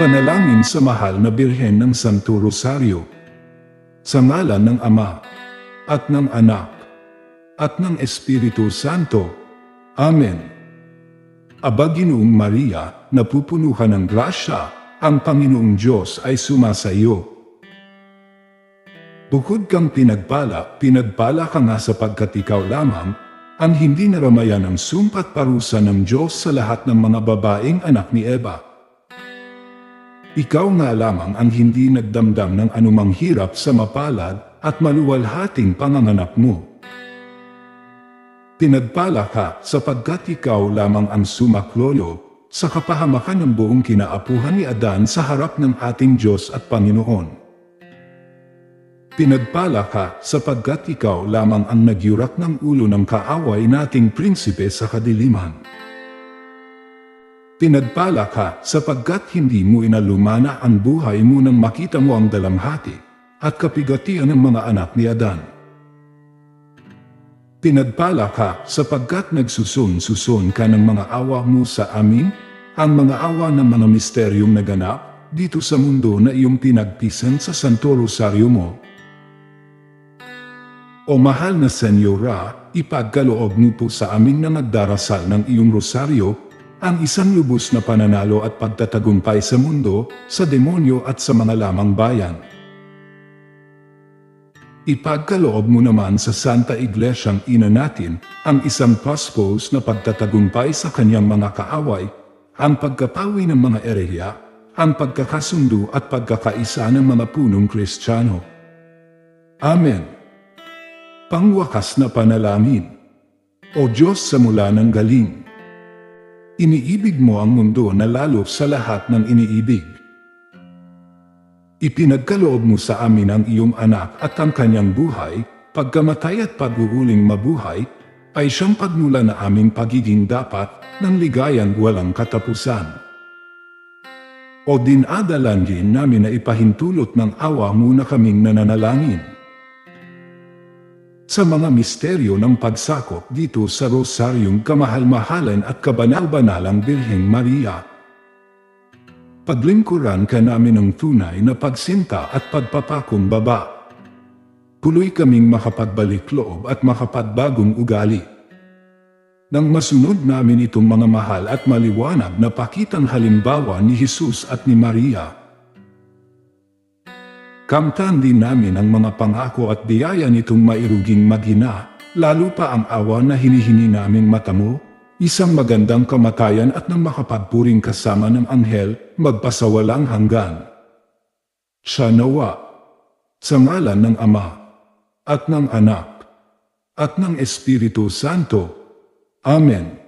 Panalangin sa mahal na Birhen ng Santo Rosario. Sa ngalan ng Ama, at ng Anak, at ng Espiritu Santo. Amen. Aba Ginoong Maria, napupunuhan ng grasya, ang Panginoong Diyos ay sumasa iyo. Bukod kang pinagpala, pinagpala ka nga sapagkat ikaw lamang, ang hindi naramayan ng sumpat parusa ng Diyos sa lahat ng mga babaeng anak ni Eva. Ikaw nga lamang ang hindi nagdamdam ng anumang hirap sa mapalad at maluwalhating panganganak mo. Pinagpala ka sapagkat ikaw lamang ang sumaklolo sa kapahamakan ng buong kinaapuhan ni Adan sa harap ng ating Diyos at Panginoon. Pinagpala ka sapagkat ikaw lamang ang nagyurak ng ulo ng kaaway nating prinsipe sa kadiliman. Pinagpala ka sapagkat hindi mo inalumana ang buhay mo nang makita mo ang dalamhati at kapigatian ng mga anak ni Adan. Pinagpala ka sapagkat nagsusun-susun ka ng mga awa mo sa amin, ang mga awa ng mga misteryong naganap dito sa mundo na iyong pinagpisan sa Santo Rosario mo. O mahal na Senyora, ipagkaloob mo po sa amin na nagdarasal ng iyong rosaryo, ang isang lubos na pananalo at pagtatagumpay sa mundo, sa demonyo at sa mga lamang bayan. Ipagkaloob mo naman sa Santa Iglesyang Ina natin ang isang paspos na pagtatagumpay sa kanyang mga kaaway, ang pagkapawi ng mga erehiya, ang pagkakasundo at pagkakaisa ng mga punong Kristiyano. Amen. Pangwakas na panalangin. O Diyos sa mula ng galing. Iniibig mo ang mundo na lalo sa lahat ng iniibig. Ipinagkaloob mo sa amin ang iyong anak at ang kanyang buhay, pagkamatay at pag-uuling mabuhay, ay siyang pagmula na aming pagiging dapat ng ligayan walang katapusan. O dinadalangin namin na ipahintulot ng awa muna kaming nananalangin. Sa mga misteryo ng pagsakop dito sa Rosaryong kamahal-mahalan at kabanal-banalang Birheng Maria, Paglingkuran ka namin ng tunay na pagsinta at pagpapakumbaba. Tuloy kaming makapagbalik loob at makapagbagong ugali. Nang masunod namin itong mga mahal at maliwanag na pakitang halimbawa ni Jesus at ni Maria. Kamtan din namin ang mga pangako at biyaya nitong mairuging magina, lalo pa ang awa na hinihingi naming matamo, Isang magandang kamatayan at nang makapagpuring kasama ng anghel, magpasawalang hanggan. Siya nawa, sa ngalan ng Ama, at ng Anak, at ng Espiritu Santo. Amen.